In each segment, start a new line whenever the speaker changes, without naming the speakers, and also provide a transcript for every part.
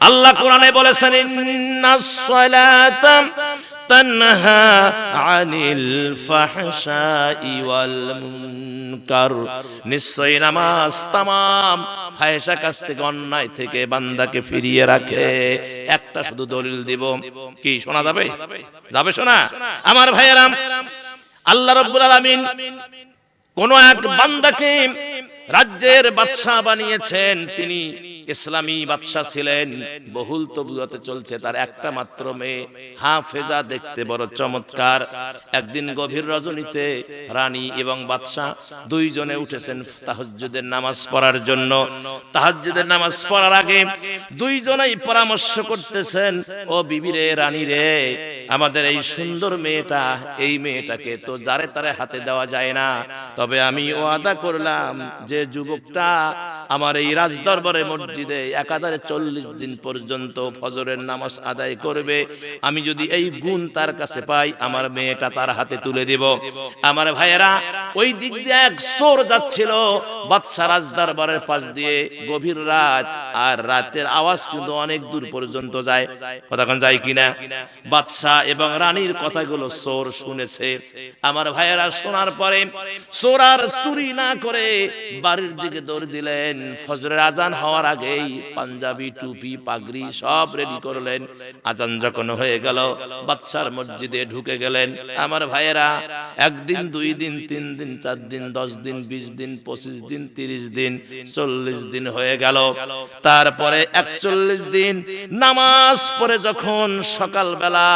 আল্লাহ কোরআনে বলেছেন ইন্নাস সালাতা তানহা আনিল ফাহশাই ওয়াল মুনকার। নিশ্চয়ই নামাজ তামাম ফায়সা কাছ থেকে, অন্যায় থেকে বান্দাকে ফিরিয়ে রাখে। একটা শুধু দলিল দিব। কি, শোনা যাবে? যাবে শোনা? আমার ভাইয়েরাম, আল্লাহ রাব্বুল আলামিন কোন এক বান্দাকে রাজ্যের বাদশাহ বানিয়েছেন। তিনি ইসলামী বাদশাহ ছিলেন। বহুল তবিয়তে চলছে তার একটা মাত্র মেয়ে, হাফেজা, দেখতে বড় চমৎকার। একদিন গভীর রজনীতে রানী এবং বাদশাহ দুইজনে উঠেছেন তাহাজ্জুদের নামাজ পড়ার জন্য। তাহাজ্জুদের নামাজ পড়ার আগে দুইজনেই পরামর্শ করতেছেন, ও বিবিরে রানী রে আমাদের এই সুন্দর মেয়েটা, এই মেয়েটাকে তো যারে তারে হাতে দেওয়া যায় না। তবে আমি ওয়াদা করলাম যে যুবকটা আমার এই রাজদরবারে মসজিদে একাধারে চল্লিশ দিন পর্যন্ত ফজরের নামাজ আদায় করবে। আমি যদি এই গুণ তার কাছে পাই, আমার মেয়েটা তার হাতে তুলে দিব। আমার ভাইয়েরা, ওই দিক দিয়ে এক চোর যাচ্ছিল বাদশা রাজদরবারের পাশ দিয়ে গভীর রাত, আর রাতের আওয়াজ কিন্তু অনেক দূর পর্যন্ত যায়। কতক্ষণ যায় কিনা? বাদশাহ এবং রানীর কথাগুলো চোর শুনেছে। আমার ভাইয়েরা, শোনার পরে চোর আর চুরি না করে বাড়ির দিকে দৌড় দিলেন। ফজরের আজান হওয়ার আগেই পাঞ্জাবি, টুপি, পাগড়ি সব রেডি করলেন। আজান যখন হয়ে গেল, বাদশার মসজিদে ঢুকে গেলেন। আমার ভাইয়েরা, একদিন, দুই দিন, তিন দিন, চার দিন, দশ দিন, বিশ দিন, পঁচিশ দিন, তিরিশ দিন, চল্লিশ দিন হয়ে গেল। তারপরে একচল্লিশ দিন নামাজ পরে যখন সকালবেলা,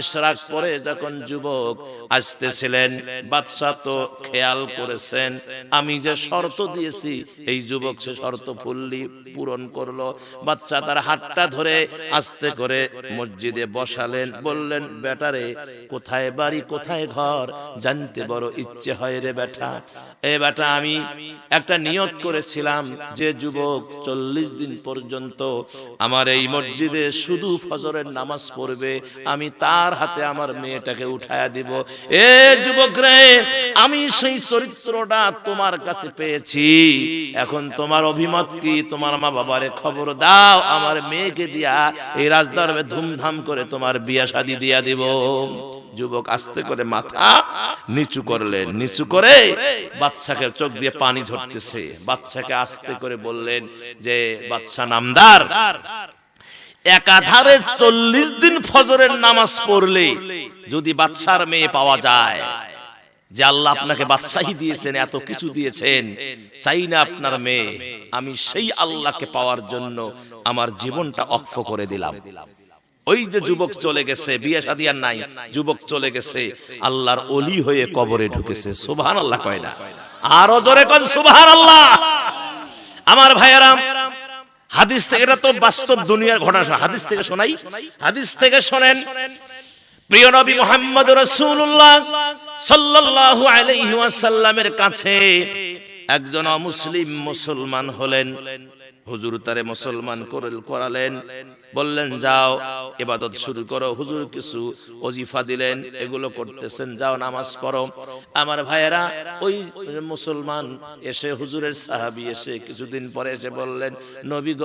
এশরাক পরে যখন যুবক আসতেছিলেন, বাদশাহ তো খেয়াল করেছেন, আমি যে শর্ত দিয়েছি, এই যুবক সে শর্ত ফুললি পূরণ করল। বাচ্চা তার হাতটা ধরে আস্তে করে মসজিদে বসালেন, বললেন, বেটারে, কোথায় বাড়ি, কোথায় ঘর? জানতে বড় ইচ্ছে হয় রে বেটা। এ বেটা, আমি একটা নিয়ত করেছিলাম যে যুবক চল্লিশ দিন পর্যন্ত আমার এই মসজিদে শুধু ফজরের নামাজ পড়বে। আমি তার হাতে আমার মেয়েটাকে উঠায়া দিব। এ যুবক রে, আমি সেই চরিত্রটা তোমার কাছে পেয়েছি। এখন তোমার অভিমত কি? তোমার মা বাবারে খবর দাও, আমার মেয়েকে দিয়া এই রাজদরবে ধুমধাম করে তোমার বিয়া শাদি দিয়া দিব। যুবক আস্তে করে মাথা নিচু করলেন নিচু করে বাচ্চাকে চোখ দিয়ে পানি ঝরতেছে। বাচ্চাকে আস্তে করে বললেন যে বাচ্চা নামদার, একাধারে চল্লিশ দিন ফজরের নামাজ পড়লে যদি বাচ্চার মেয়ে পাওয়া যায় যে আল্লাহ আপনাকে বাদশাহী দিয়েছেন এত কিছু দিয়েছেন। চাই না আপনার মেয়ে। আমি সেই আল্লাহকে পাওয়ার জন্য আমার জীবনটা অক্ষ করে দিলাম। ওই যে যুবক চলে গেছে বিয়ে শাদী আর নাই। যুবক চলে গেছে আল্লাহর অলি হয়ে কবরে ঢুকেছে। সুবহান আল্লাহ কয় না। আরও জোরে কন সুবহান আল্লাহ আমার ভাইয়েরাম হাদিস থেকে এটা তো বাস্তব দুনিয়ার ঘটনা হাদিস থেকে শোনাই। হাদিস থেকে শোনেন প্রিয় নবী মোহাম্মদ রাসূলুল্লাহ। সাল্লাল্লাহু আলাইহি ওয়াসাল্লামের কাছে একজন অমুসলিম মুসলমান হলেন। হুজুর তারে মুসলমান করেল করালেন। বললেন যাও এবাদত শুরু করো। হুজুর কিছু ওজিফা দিলেন, এগুলো করতেছেন, যাও নামাজ পড়ো। আমার ভাইয়েরা, ওই মুসলমান এসে হুজুরের সাহাবি এসে কিছুদিন পরে এসে বললেন, নবী গ,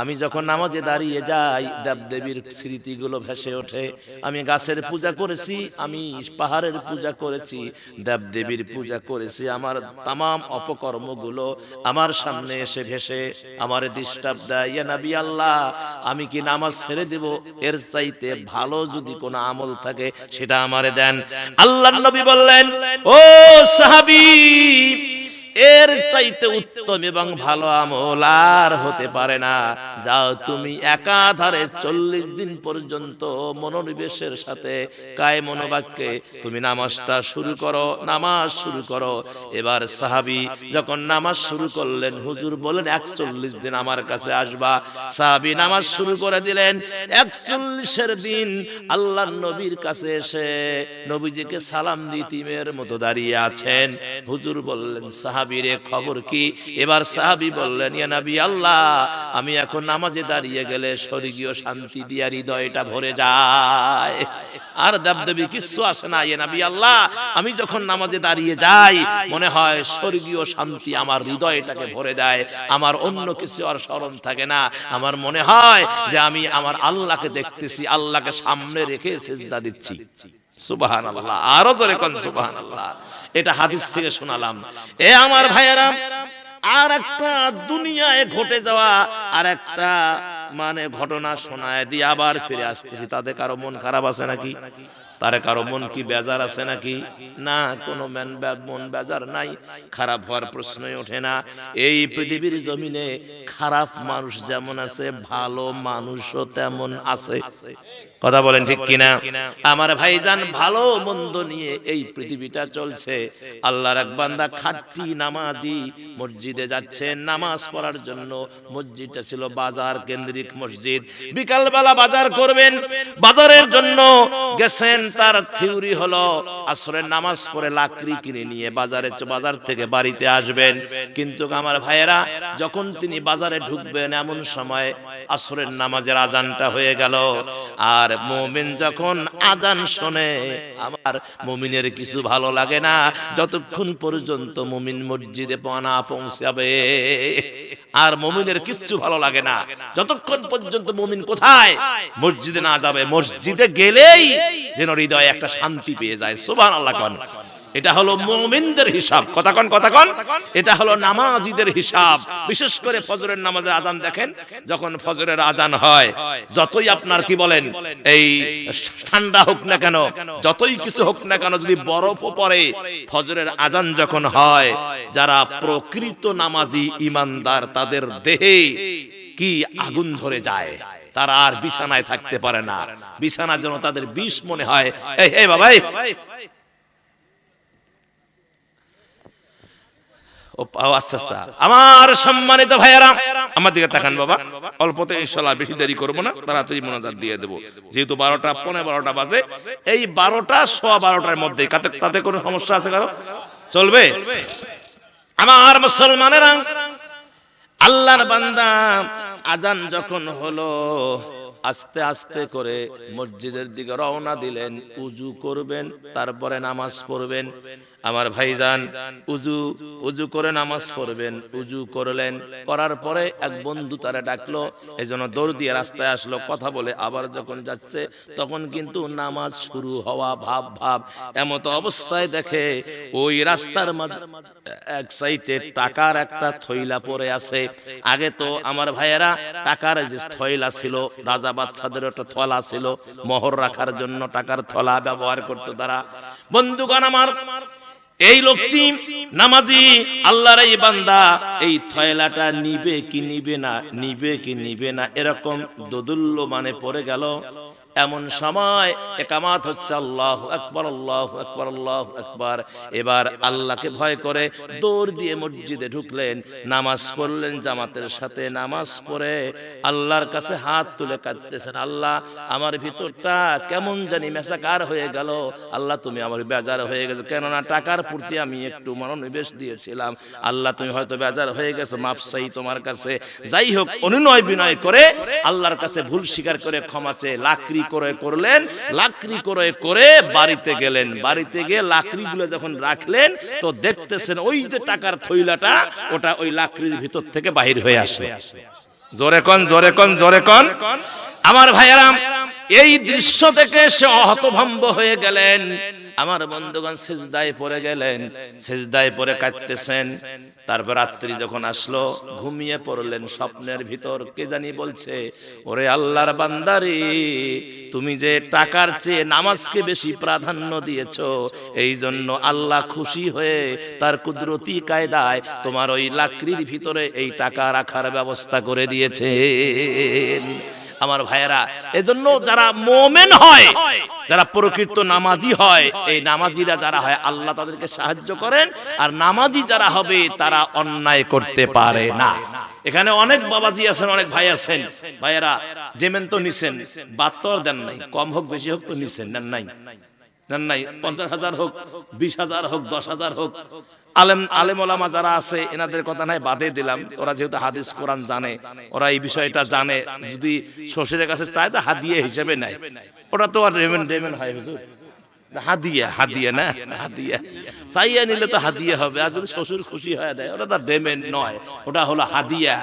আমি যখন নামাজে দাঁড়িয়ে যাই, দেবদেবীর স্মৃতিগুলো ভেসে ওঠে। আমি গাছের পূজা করেছি, আমি পাহাড়ের পূজা করেছি, দেবদেবীর পূজা করেছি, আমার তামাম অপকর্মগুলো আমার সামনে এসে ভেসে, আমার ডিস্টার্ব দেয়। নবী আল্লাহ, আমি কি নামাজ ছেড়ে দেব এর চাইতে ভালো যদি কোনো আমল থাকে, সেটা আমারে দেন। আল্লাহ নবী বললেন, ও সাহাবী এর চাইতে উত্তম এবং ভালো আমল আর হতে পারে না। যাও তুমি একাধারে চল্লিশ দিন পর্যন্ত মনোনিবেশের সাথে কায় মনোবাক্যে তুমি নামাজটা শুরু করো, নামাজ শুরু করো। এবার সাহাবি যখন নামাজ শুরু করলেন, হুজুর বলেন একচল্লিশ দিন আমার কাছে আসবা। সাহাবি নামাজ শুরু করে দিলেন, একচল্লিশের দিন আল্লাহ নবীর কাছে এসে নবীজিকে সালাম দিতিমের মতো দাঁড়িয়ে আছেন। হুজুর বললেন, সাহাবি সাহাবিরে খবর কি? এবার সাহাবি বললেন, ইয়া নবী আল্লাহ, আমি এখন নামাজে দাঁড়িয়ে গেলে স্বর্গীয় শান্তি দিয়া হৃদয়টা ভরে যায়। আর দেবদেবী কিচ্ছু আসে না, ইয়া নবী আল্লাহ। আমি যখন নামাজে দাঁড়িয়ে যাই, মনে হয় স্বর্গীয় শান্তি আমার হৃদয়টাকে ভরে দেয়। আমার অন্য কিছু আর স্মরণ থাকে না। আমার মনে হয় যে আমি আমার আল্লাহকে দেখতেছি, আল্লাহকে সামনে রেখে সেজদা দিচ্ছি। সুবাহান আরও জোরে কন সুবাহান এটা হাদিস থেকে শোনালাম। এ আমার ভাইয়েরা আর একটা দুনিয়ায় ঘটে যাওয়া আর একটা মানে ঘটনা শোনায় দিয়ে আবার ফিরে আসতেছি। তাদের কারও মন খারাপ আছে নাকি? তারে কারও মন কি বেজার আছে নাকি? না, কোনো ম্যান মন বেজার নাই। খারাপ হওয়ার প্রশ্নই ওঠে না। এই পৃথিবীর জমিনে খারাপ মানুষ যেমন আছে, ভালো মানুষও তেমন আছে। কথা বলেন ঠিক কিনা? আমার ভাইজান ভালো মন্দ নিয়ে এই পৃথিবীটা চলছে। আল্লাহর এক বান্দা খাট্টি নামাজি মসজিদে যাচ্ছে। নামাজ পড়ার জন্য মসজিদটা ছিল বাজার কেন্দ্রিক মসজিদ। বিকালবেলা বাজার করবেন। বাজারের জন্য গেছেন তার থিওরি হলো, আসরের নামাজ পড়ে লাকড়ি কিনে নিয়ে বাজারে বাজার থেকে বাড়িতে আসবেন। কিন্তু আমার ভাইয়েরা, যখন তিনি বাজারে ঢুকবেন এমন সময় আসরের নামাজের আজানটা হয়ে গেল। আর মুমিন যখন আজান শোনে, আমার মুমিনের কিছু ভালো লাগে না। যতক্ষণ পর্যন্ত মুমিন মসজিদে পানা পৌঁছাবে, আর মুমিনের কিচ্ছু ভালো লাগে না। যতক্ষণ পর্যন্ত মুমিন কোথায়, মসজিদে না যাবে, মসজিদে গেলেই যেন হৃদয়ে একটা শান্তি পেয়ে যায়। সুবহান আল্লাহ কন। এটা হলো মুমিনদের হিসাব। কথা কন কথা কন। এটা হলো নামাজিদের হিসাব। বিশেষ করে ফজরের নামাজের আজান দেখেন, যখন ফজরের আজান হয়, যতই আপনার কি বলেন, এই ঠান্ডা হোক না কেন, যতই কিছু হোক না কেন, যদি বরফও পড়ে, ফজরের আজান যখন হয়, যারা প্রকৃত নামাজি ইমানদার, তাদের দেহে কি আগুন ধরে যায়? তারা আর বিছানায় থাকতে পারে না। বিছানা যেন তাদের বিষ মনে হয়। এই বাবাই। আচ্ছা আচ্ছা। আমার সম্মানিত ভাইয়ারা আমার দিকে তাকান বাবা। অল্পতে ইনশাল্লাহ বেশি দেরি করব না তাড়াতাড়ি মনোজাত দিয়ে দেবো। যেহেতু বারোটা পনেরো বারোটা বাজে। এই বারোটা সোয়া বারোটার মধ্যে তাতে তাতে কোনো সমস্যা আছে কারও? চলবে। আমার মুসলমানেরা আল্লাহর বান্দা আজান যখন হলো, আস্তে আস্তে করে মসজিদের দিকে রওনা দিলেন, উজু করবেন, তারপরে নামাজ পড়বেন। আমার ভাইজান, উজু উজু করে নামাজ পড়বেন। উজু করলেন, করার পরে এক বন্ধু তারা ডাকলো এই জন্য দৌড় দিয়ে রাস্তায় আসলো, কথা বলে আবার যখন যাচ্ছে, তখন কিন্তু নামাজ শুরু হওয়া ভাব ভাব। এমত অবস্থায় দেখে ওই রাস্তার এক সাইডে টাকার একটা থইলা পড়ে আছে। আগে তো আমার ভাইয়েরা টাকার যে থইলা ছিল, রাজা বাচ্চাদের একটা থলা ছিল, মোহর রাখার জন্য টাকার থলা ব্যবহার করতো তারা। বন্ধুগণ আমার এই লোকটি নামাজি, আল্লাহর এই বান্দা, এই থয়লাটা নিবে কি নিবে না, নিবে কি নিবে না, এরকম দোদুল্য মানে পড়ে গেল। এমন সময় একামাত হচ্ছে, আল্লাহ আকবর আল্লাহ আকবর আল্লাহ আকবর। এবার আল্লাহকে ভয় করে দৌড় দিয়ে মসজিদে ঢুকলেন, নামাজ পড়লেন, জামাতের সাথে নামাজ পড়ে আল্লাহর কাছে হাত তুলে কাঁদতেছেন, আল্লাহ, আমার ভিতরটা কেমন জানি মেসাকার হয়ে গেল। আল্লাহ, তুমি আমার বেজার হয়ে গেছো। কেননা টাকার প্রতি আমি একটু মনোনিবেশ দিয়েছিলাম। আল্লাহ, তুমি হয়তো বেজার হয়ে গেছো, মাপসাই তোমার কাছে। যাই হোক অনুনয় বিনয় করে আল্লাহর কাছে ভুল স্বীকার করে ক্ষমা চেয়ে লাকড়ি করে করলেন, লাকড়ি করে করে বাড়িতে গেলেন। বাড়িতে গিয়ে লাকড়িগুলো যখন রাখলেন, তো দেখতেছেন ওই যে টাকার থৈলাটা ওটা ওই লাকড়ির ভিতর থেকে বাহির হয়ে আসে জোরে কন জোরে কন জোরে কন। আমার ভাইয়ারাম এই দৃশ্য থেকে সে হতভম্ব হয়ে গেলেন। আমার বন্ধুগণ সেজদায় পড়ে গেলেন, সেজদায় পড়ে কাঁদতেছেন। তারপর রাত্রি যখন আসলো, ঘুমিয়ে পড়লেন স্বপ্নের ভিতর, কে জানি বলছে, ওরে আল্লাহর বান্দারি, তুমি যে টাকার চেয়ে নামাজকে বেশি প্রাধান্য দিয়েছ এই জন্য আল্লাহ খুশি হয়ে তার কুদরতি কায়দায় তোমার ওই লাকড়ির ভিতরে এই টাকা রাখার ব্যবস্থা করে দিয়েছে আমার ভাইয়েরা, এজন্য যারা মোমেন হয়, যারা প্রকৃত নামাজি হয়, এই নামাজিরা যারা হয়, আল্লাহ তাদেরকে সাহায্য করেন, আর নামাজি যারা হবে, তারা অন্যায় করতে পারে না। এখানে অনেক বাবাজি আছেন, অনেক ভাই আছেন। ভাইয়েরা, যেমেন তো নিছেন বাত্তর দেন নাই, কম হোক, বেশি হোক তো নিছেন, নেন নাই। নেন নাই, পঞ্চাশ হাজার হোক, বিশ হাজার হোক, দশ হাজার হোক আলেম আলেম ওলামা যারা আছে এনাদের কথা নাই বাদে দিলাম। ওরা যেহেতু হাদিস কোরআন জানে ওরা এই বিষয়টা জানে যদি শ্বশুরের কাছে চায় তো হাদিয়ে হিসেবে নাই ওটা তো আর রেমেন রেমেন হয় হুজুর। হাদিয়া হাদিয়া না? হাদিয়া চাইয়া নিলে তো হাদিয়া হবে আর যদি শ্বশুর খুশি হয়ে দেয় ওটা তো ডেমেন নয়। ওটা হলো হাদিয়া